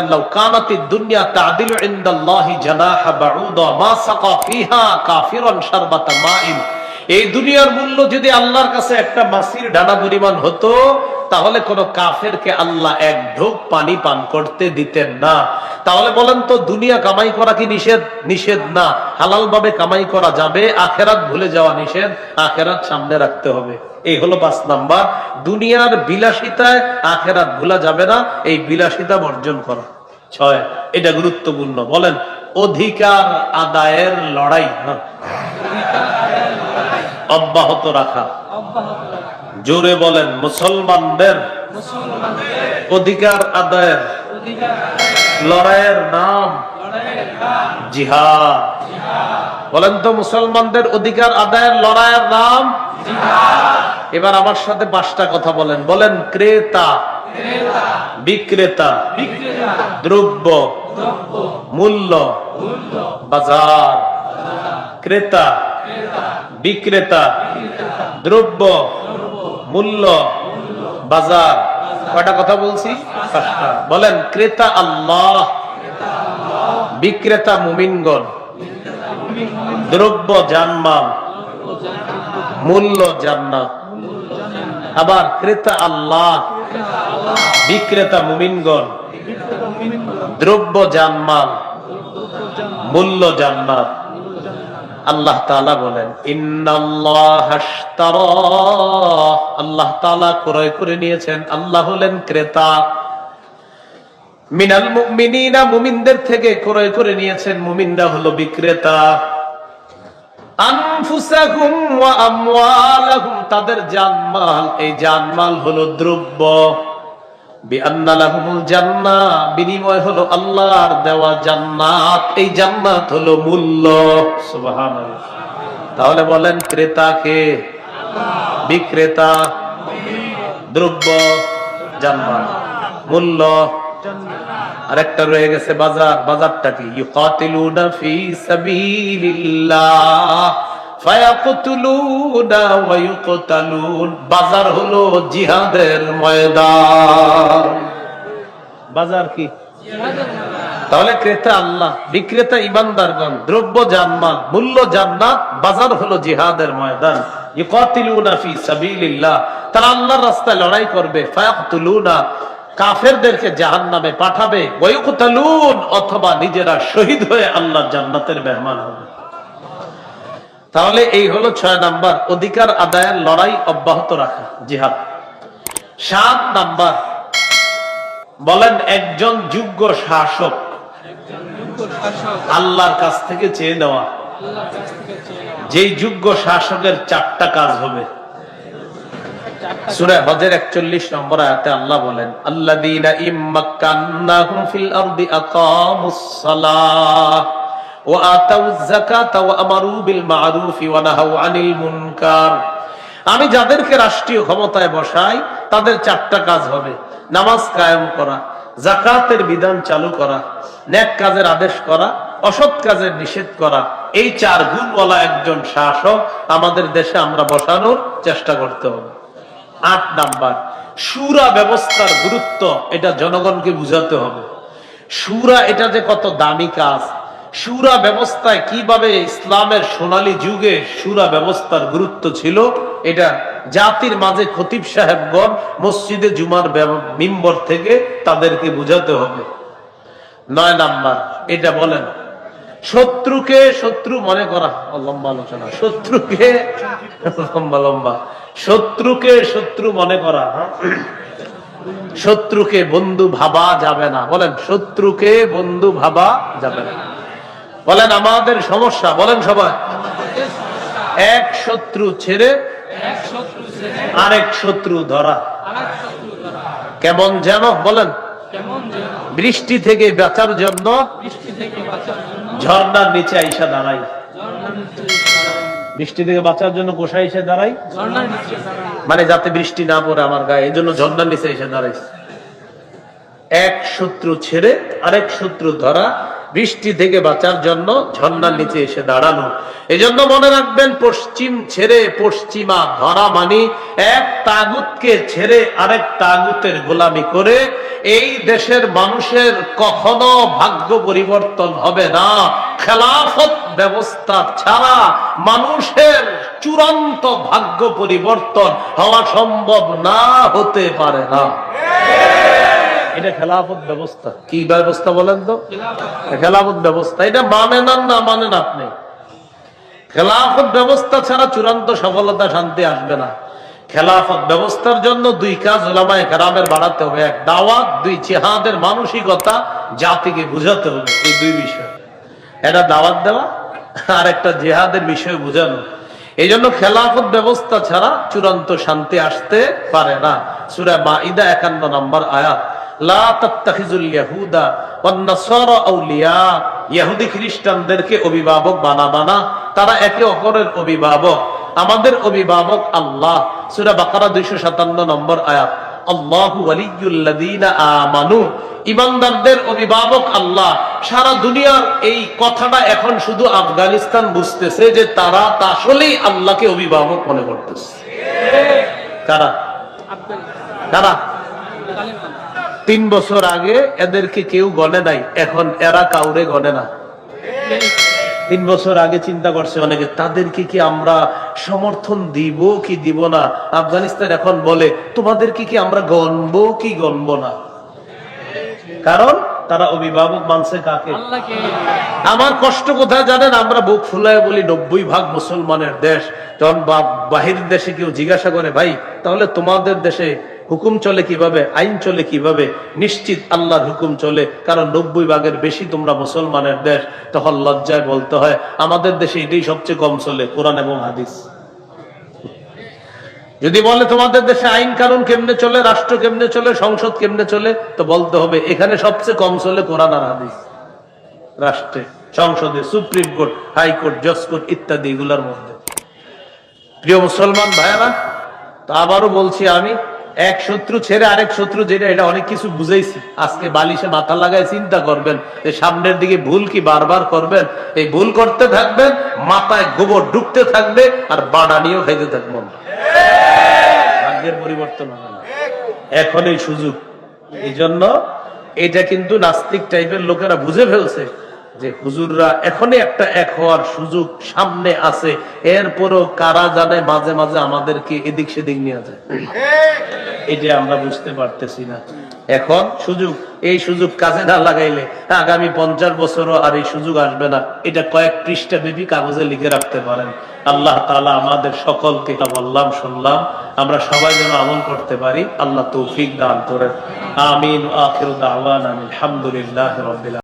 لو كانت الدنيا تعدل عند الله جناح بعوضة ما سقى فيها كافرا شربة ماء এই দুনিয়ার মূল্য যদি আল্লাহর কাছে একটা মাসির ডানা পরিমাণ হতো, তাহলে কোন কাফেরকে আল্লাহ এক ঢোক পানি পান করতে দিতেন না। তাহলে বলেন তো, দুনিয়া কামাই করা কি নিষেধ? নিষেধ না। হালাল ভাবে কামাই করা যাবে, আখেরাত ভুলে যাওয়া নিষেধ, আখেরাত সামনে রাখতে হবে। এই হলো পাঁচ নাম্বার। দুনিয়ার বিলাসিতায় আখেরাত ভুলা যাবে না, এই বিলাসিতা বর্জন করা। ছয়, এটা গুরুত্বপূর্ণ। বলেন, অধিকার আদায়ের লড়াই হ্যাঁ। অব্যাহত রাখা। জোরে বলেন মুসলমানদের অধিকার আদায়ের লড়াইয়ের নাম জিহাদ। বলেন তো মুসলমানদের অধিকার আদায়ের লড়াইয়ের নাম এবার আমার সাথে পাঁচটা কথা বলেন। বলেন ক্রেতা বিক্রেতা দ্রব্য মূল্য বাজার। ক্রেতা বিক্রেতা, দ্রব্য, মূল্য, বাজার। কয়টা কথা বলছি? বলেন, ক্রেতা আল্লাহ, বিক্রেতা মুমিনগণ, দ্রব্য জানমাল, মূল্য জান্নাত। আবার ক্রেতা আল্লাহ, বিক্রেতা মুমিনগণ, দ্রব্য জানমাল, মূল্য জান্নাত। আল্লাহ তাআলা বলেন আল্লাহ তাআলা ক্রয় করে নিয়েছেন। আল্লাহ হলেন ক্রেতা। মিনাল মুমিনিনা, মুমিনদের থেকে ক্রয় করে নিয়েছেন। মুমিনরা হলো বিক্রেতা। তাদের জানমাল, এই জানমাল হলো দ্রব্য। দেওয়া জান্নাত। হলো মূল্য। তাহলে বলেন ক্রেতাকে বিক্রেতা। দ্রব্য। জান্নাত। মূল্য। আরেকটা রয়ে গেছে বাজার। বাজারটা কি? ইউকাতিলুনা ফি সাবিলিল্লাহ। বাজার হলো জিহাদের ময়দান। বাজার কি? তাহলে ক্রেতা আল্লাহ, বিক্রেতা ইমানদারগণ, দ্রব্য জানমাল, মূল্য জান্নাত, বাজার হলো জিহাদের ময়দান। তারা পাঠাবে। অথবা নিজেরা শহীদ হয়ে আল্লাহ জান্নাতের মেহমান হবে। তাহলে এই হলো ছয় নাম্বার, অধিকার আদায়ের লড়াই অব্যাহত রাখা, জিহাদ। সাত নাম্বার, বলেন একজন যোগ্য শাসক আল্লাহর কাছ থেকে চেয়ে নেওয়া। যেই যোগ্য শাসকের চারটা কাজ হবে। সূরা হজের 41 নম্বর আয়াতে আল্লাহ বলেন, আল্লাযীনা আমি যাদেরকে রাষ্ট্রীয় ক্ষমতায় বসাই, তাদের চারটা কাজ হবে। নামাজ কায়েম করা জাকাতের বিধান চালু করা নেক কাজের আদেশ করা, অসৎ কাজের নিষেধ করা। এই চার গুণওয়ালা একজন শাসক আমাদের দেশে আমরা বসানোর চেষ্টা করতে হবে। আট নাম্বার, সুরা ব্যবস্থার গুরুত্ব, এটা জনগণকে বুঝাতে হবে। সুরা এটা যে কত দামি কাজ সুরা ব্যবস্থায় কীভাবে ইসলামের সোনালী যুগে সুরা ব্যবস্থার গুরুত্ব ছিল, এটা জাতির মাঝে খতিব সাহেবগণ মসজিদে জুমার মিম্বর থেকে তাদেরকে বুঝাতে হবে নয় নাম্বার, এটা বলেন, শত্রুকে শত্রু মনে করা লম্বা আলোচনা, শত্রুকে লম্বা লম্বা, শত্রুকে শত্রু মনে করা হ্যাঁ? শত্রুকে বন্ধু ভাবা যাবে না, বলেন, শত্রুকে বন্ধু ভাবা যাবে না বলেন আমাদের সমস্যা, বলেন সবাই। এক শত্রু ছেড়ে আরেক শত্রু ধরা। কেমন যেন, বলেন। বৃষ্টি থেকে বাঁচার জন্য ঝর্ণার নিচে আইসা দাঁড়াই। বৃষ্টি থেকে বাঁচার জন্য কোষা এসে দাঁড়াই? মানে যাতে বৃষ্টি না পড়ে আমার গায়ে এই জন্য ঝর্ণার নিচে এসে দাঁড়াইছে। এক শত্রু ছেড়ে আরেক শত্রু ধরা বৃষ্টি থেকে বাঁচার জন্য ঝর্ণার নিচে এসে দাঁড়ানো। এই জন্য মনে রাখবেন, পশ্চিম ছেড়ে পশ্চিমা ধরা মানি, এক তাগুতকে ছেড়ে আরেক তাগুতের গোলামি করে, এই দেশের মানুষের কখনো ভাগ্য পরিবর্তন হবে না। খেলাফত ব্যবস্থা ছাড়া মানুষের চূড়ান্ত ভাগ্য পরিবর্তন হওয়া সম্ভব না, হতে পারে না। এটা খেলাফত ব্যবস্থা। কি ব্যবস্থা বলেন তো? খেলাফত ব্যবস্থা। এটা না মানেন আপনি? খেলাফত ব্যবস্থা ছাড়া চূড়ান্ত সফলতা, শান্তি আসবে না। খেলাফত ব্যবস্থার জন্য দুই কাজ ওলামায় বাড়াতে হবে। এক, দাওয়াত, দুই চেহাদের মানসিকতা জাতিকে বুঝাতে হবে। এই দুই বিষয়। এটা দাওয়াত দেওয়া আর একটা জেহাদের বিষয় বুঝানো। এই জন্য খেলাফত ব্যবস্থা ছাড়া চূড়ান্ত শান্তি আসতে পারে না। সুরা মাইদা একান্ন নম্বর আয়াত। লা তাত্তাখিজুল ইয়াহুদা ওয়ান নাসারা আউলিয়া। ইহুদি খ্রিস্টানদেরকে অভিভাবক বানাবা না তারা একে অপরের অভিভাবক। আমাদের অভিভাবক আল্লাহ। সূরা বাকারা 257 নম্বর আয়াত। আল্লাহু আমানু। ইমানদারদের অভিভাবক আল্লাহ। সারা দুনিয়ার এই কথাটা এখন শুধু আফগানিস্তান বুঝতেছে যে তারা আসলেই আল্লাহকে অভিভাবক মনে করতেছে। কারা? কারা? তিন বছর আগে এদেরকে কেউ গনে নাই। এখন এরা কাউরে গনে না। তিন বছর আগে চিন্তা করছে অনেকে, তাদেরকে কি আমরা সমর্থন দিব কি দিব না? আফগানিস্তান এখন বলে, তোমাদেরকে কি আমরা গনবো কি গনবো না? কারণ তারা অভিভাবক মানছে কাকে? আমার কষ্ট কোথায় জানেন? আমরা বুক ফুলায় বলি নব্বই ভাগ মুসলমানের দেশ। যখন বাহির দেশে কেউ জিজ্ঞাসা করে ভাই তাহলে তোমাদের দেশে হুকুম চলে কীভাবে? আইন চলে কীভাবে? নিশ্চিত আল্লাহর হুকুম চলে। কারণ নব্বই ভাগের বেশি তোমরা মুসলমানের দেশ। তখন লজ্জায় বলতে হয় আমাদের দেশে এটাই সবচেয়ে কম চলে কোরআন এবং হাদিস। যদি বলে তোমাদের দেশে আইন কানুন কেমনে চলে, রাষ্ট্র কেমনে চলে, সংসদ কেমনে চলে, তো বলতে হবে, এখানে সবচেয়ে কম চলে কোরআন আর হাদিস। রাষ্ট্রে, সংসদে, সুপ্রিম কোর্ট, হাইকোর্ট, জজ কোর্ট ইত্যাদি এগুলোর মধ্যে। প্রিয় মুসলমান ভাইয়ারা, তা আবারও বলছি আমি এক শত্রু ছেড়ে আরেক শত্রু যেটা, এটা অনেক কিছু বুঝাইছি। আজকে বালিশে মাথা লাগায় চিন্তা করবেন, যে সামনের দিকে ভুল কি বারবার করবেন? এই ভুল করতে থাকবেন, মাথায় গোবর ঢুকতে থাকবে, আর বাড়ানিও খাইতে থাকবেন ভাগ্যের পরিবর্তন হবে এখন এই সুযোগ। এই জন্য এটা কিন্তু নাস্তিক টাইপের লোকেরা বুঝে ফেলছে। যে হুজুররা এখনই একটা এক হওয়ার সুযোগ সামনে আছে। এরপরও কারা জানে মাঝে মাঝে আমাদেরকে এদিক সেদিক নিয়ে যায়। এটা আমরা বুঝতে পারতেছি না। এখন সুযোগ, এই সুযোগ কাজে না লাগাইলে আগামী পঞ্চাশ বছরও আর এই সুযোগ আসবে না। এটা কয়েক পৃষ্ঠা বেবি কাগজে লিখে রাখতে পারেন। আল্লাহ তালা আমাদের সকলকে বললাম, শুনলাম। আমরা সবাই যেন আমল করতে পারি। আল্লাহ তৌফিক দান করেন। আমিন আখির দাওয়ান আলহামদুলিল্লাহ রবিল